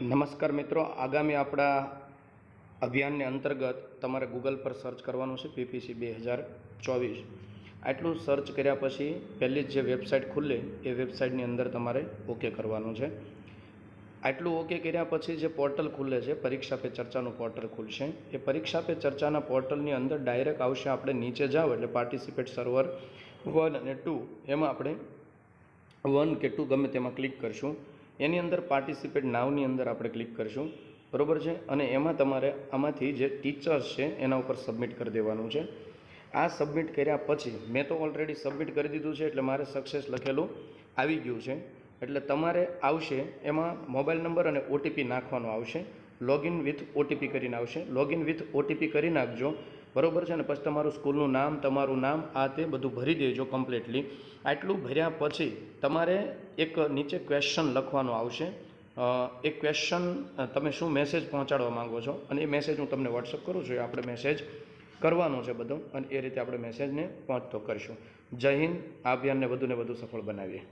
નમસ્કાર મિત્રો, આગામી આપણા અભિયાનને અંતર્ગત તમારે ગૂગલ પર સર્ચ કરવાનું છે પીપીસી બે હજાર ચોવીસ. આટલું સર્ચ કર્યા પછી પહેલી જ જે વેબસાઇટ ખુલે એ વેબસાઇટની અંદર તમારે ઓકે કરવાનું છે. આટલું ઓકે કર્યા પછી જે પોર્ટલ ખુલે છે, પરીક્ષા પે ચર્ચાનું પોર્ટલ ખુલશે. એ પરીક્ષા પે ચર્ચાના પોર્ટલની અંદર ડાયરેક્ટ આવશે આપણે નીચે જાઓ, એટલે પાર્ટિસિપેટ સર્વર વન અને ટુ એમાં આપણે વન કે ટુ ગમે તેમાં ક્લિક કરશું. એની અંદર પાર્ટિસિપેટ નાવની અંદર આપણે ક્લિક કરીશું. બરાબર છે? અને એમાં તમારે આમાંથી જે ટીચર્સ છે, એના ઉપર સબમિટ કરી દેવાનું છે. આ સબમિટ કર્યા પછી, મેં તો ઓલરેડી સબમિટ કરી દીધું છે, એટલે મારે સક્સેસ લખેલું આવી ગયું છે. એટલે તમારે આવશે, એમાં મોબાઈલ નંબર અને ઓટીપી નાખવાનો આવશે. લોગિન વિથ ઓટીપી કરીને આવશે. લોગિન વિથ ઓટીપી કરી નાખજો. બરોબર છે ને? પછી તમારું સ્કૂલનું નામ, તમારું નામ, આ તે બધું ભરી દેજો કમ્પ્લીટલી આટલું ભર્યા પછી તમારે એક નીચે ક્વેશ્ચન લખવાનો આવશે. એ ક્વેશ્ચન તમે શું મેસેજ પહોંચાડવા માંગો છો? અને એ મેસેજ હું તમને વોટ્સઅપ કરું છું આપણે મેસેજ કરવાનો છે બધો. અને એ રીતે આપણે મેસેજને પહોંચતો કરીશું. જય હિન્દ આ અભિયાનને વધુને વધુ સફળ બનાવીએ.